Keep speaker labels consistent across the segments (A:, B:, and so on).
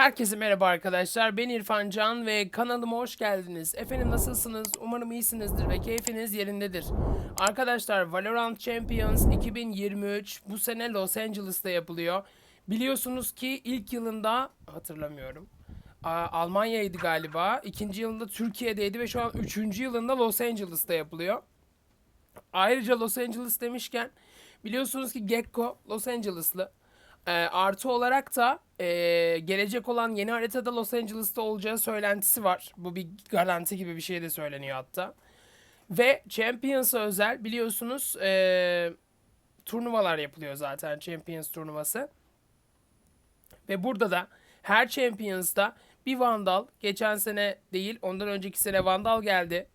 A: Herkese merhaba arkadaşlar. Ben İrfan Can ve kanalıma hoş geldiniz. Efendim nasılsınız? Umarım iyisinizdir ve keyfiniz yerindedir. Arkadaşlar Valorant Champions 2023 bu sene Los Angeles'ta yapılıyor. Biliyorsunuz ki ilk yılında hatırlamıyorum. Almanya'ydı galiba. İkinci yılında Türkiye'deydi ve şu an üçüncü yılında Los Angeles'ta yapılıyor. Ayrıca Los Angeles demişken biliyorsunuz ki Gekko Los Angeles'lı. Ee, artı olarak da e, gelecek olan yeni haritada Los Angeles'ta olacağı söylentisi var. Bu bir garanti gibi bir şey de söyleniyor hatta. Ve Champions'a özel biliyorsunuz e, turnuvalar yapılıyor zaten Champions turnuvası. Ve burada da her Champions'ta bir Vandal geçen sene değil ondan önceki sene Vandal geldi.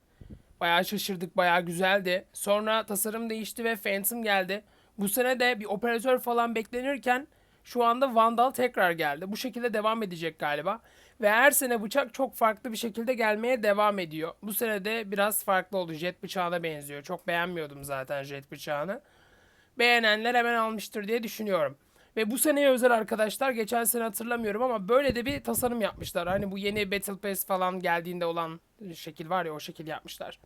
A: Bayağı şaşırdık, bayağı güzeldi. Sonra tasarım değişti ve Phantom geldi. Bu sene de bir operatör falan beklenirken şu anda Vandal tekrar geldi. Bu şekilde devam edecek galiba. Ve her sene bıçak çok farklı bir şekilde gelmeye devam ediyor. Bu sene de biraz farklı oldu. Jet bıçağına benziyor. Çok beğenmiyordum zaten jet bıçağını. Beğenenler hemen almıştır diye düşünüyorum. Ve bu seneye özel arkadaşlar geçen sene hatırlamıyorum ama böyle de bir tasarım yapmışlar. Hani bu yeni Battle Pass falan geldiğinde olan şekil var ya o şekil yapmışlar.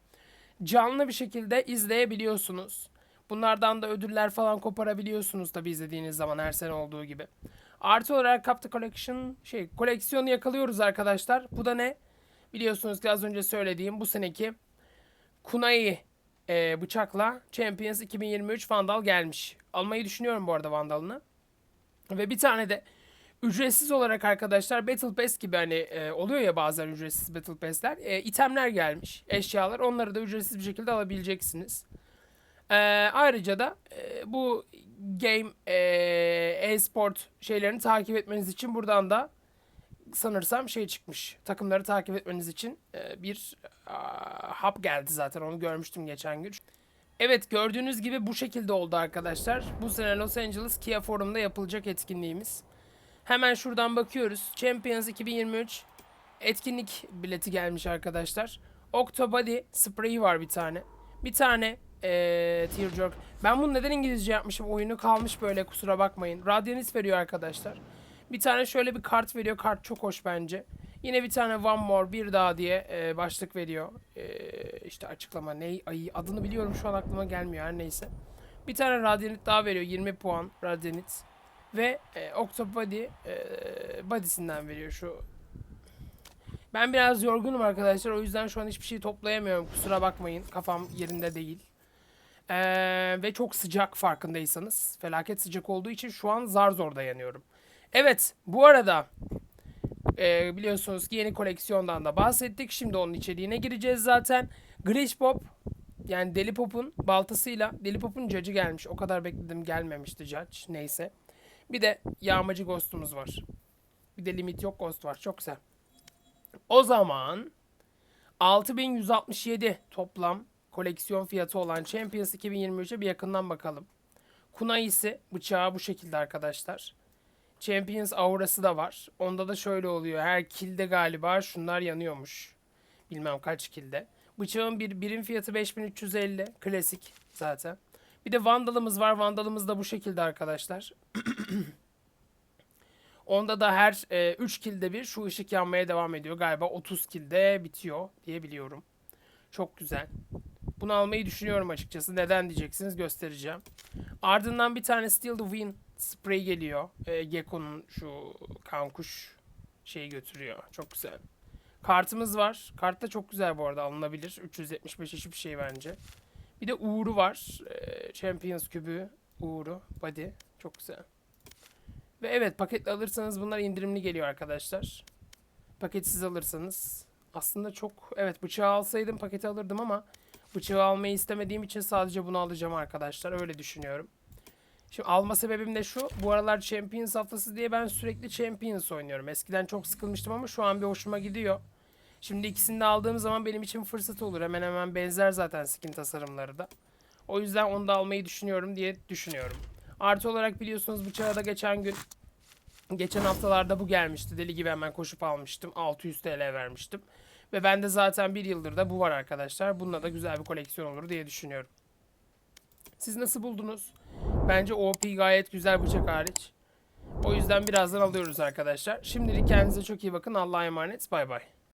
A: Canlı bir şekilde izleyebiliyorsunuz. Bunlardan da ödüller falan koparabiliyorsunuz tabi izlediğiniz zaman her sene olduğu gibi. Artı olarak Capta Collection şey koleksiyonu yakalıyoruz arkadaşlar. Bu da ne? Biliyorsunuz ki az önce söylediğim bu seneki Kunai e, bıçakla Champions 2023 Vandal gelmiş. Almayı düşünüyorum bu arada Vandal'ını. Ve bir tane de ücretsiz olarak arkadaşlar Battle Pass gibi hani e, oluyor ya bazen ücretsiz Battle Pass'ler. E, itemler gelmiş, eşyalar. Onları da ücretsiz bir şekilde alabileceksiniz. E, ayrıca da e, bu game e, e-sport şeylerini takip etmeniz için buradan da sanırsam şey çıkmış. Takımları takip etmeniz için e, bir aa, hub geldi zaten onu görmüştüm geçen gün. Evet gördüğünüz gibi bu şekilde oldu arkadaşlar. Bu sene Los Angeles Kia Forum'da yapılacak etkinliğimiz. Hemen şuradan bakıyoruz. Champions 2023 etkinlik bileti gelmiş arkadaşlar. Octobody spreyi var bir tane. Bir tane ee, Tearjerk. Ben bunu neden İngilizce yapmışım? Oyunu kalmış böyle kusura bakmayın. Radyanis veriyor arkadaşlar. Bir tane şöyle bir kart veriyor. Kart çok hoş bence. Yine bir tane One More bir daha diye e, başlık veriyor. E, işte açıklama ne? Ay adını biliyorum şu an aklıma gelmiyor her neyse. Bir tane Radianit daha veriyor 20 puan Radianit. Ve e, Octobody e, body'sinden veriyor şu. Ben biraz yorgunum arkadaşlar o yüzden şu an hiçbir şey toplayamıyorum kusura bakmayın kafam yerinde değil. Ee, ve çok sıcak farkındaysanız. Felaket sıcak olduğu için şu an zar zor dayanıyorum. Evet bu arada e, biliyorsunuz ki yeni koleksiyondan da bahsettik. Şimdi onun içeriğine gireceğiz zaten. Glitch Pop yani Deli Pop'un baltasıyla Deli Pop'un cacı gelmiş. O kadar bekledim gelmemişti Judge. Neyse. Bir de yağmacı ghost'umuz var. Bir de limit yok ghost var. Çok güzel. O zaman 6167 toplam koleksiyon fiyatı olan Champions 2023'e bir yakından bakalım. Kunai'si bıçağı bu şekilde arkadaşlar. Champions aurası da var. Onda da şöyle oluyor. Her kilde galiba şunlar yanıyormuş. Bilmem kaç kilde. Bıçağın bir birim fiyatı 5350. Klasik zaten. Bir de Vandal'ımız var. Vandal'ımız da bu şekilde arkadaşlar. Onda da her 3 e, kilde bir şu ışık yanmaya devam ediyor. Galiba 30 kilde bitiyor diye biliyorum. Çok güzel. Bunu almayı düşünüyorum açıkçası. Neden diyeceksiniz göstereceğim. Ardından bir tane Still the Wind spray geliyor. E, Gekko'nun şu kankuş şeyi götürüyor. Çok güzel. Kartımız var. Kart da çok güzel bu arada alınabilir. 375 hiçbir şey bence. Bir de Uğur'u var. E, Champions kübü. Uğur'u. Body. Çok güzel. Ve evet paketle alırsanız bunlar indirimli geliyor arkadaşlar. Paketsiz alırsanız aslında çok evet bıçağı alsaydım paketi alırdım ama bıçağı almayı istemediğim için sadece bunu alacağım arkadaşlar. Öyle düşünüyorum. Şimdi alma sebebim de şu. Bu aralar Champions haftası diye ben sürekli Champions oynuyorum. Eskiden çok sıkılmıştım ama şu an bir hoşuma gidiyor. Şimdi ikisini de aldığım zaman benim için fırsat olur. Hemen hemen benzer zaten skin tasarımları da. O yüzden onu da almayı düşünüyorum diye düşünüyorum. Artı olarak biliyorsunuz bıçağı da geçen gün geçen haftalarda bu gelmişti. Deli gibi hemen koşup almıştım. 600 TL vermiştim. Ve bende zaten bir yıldır da bu var arkadaşlar. Bununla da güzel bir koleksiyon olur diye düşünüyorum. Siz nasıl buldunuz? Bence OP gayet güzel bıçak hariç. O yüzden birazdan alıyoruz arkadaşlar. Şimdilik kendinize çok iyi bakın. Allah'a emanet. Bay bay.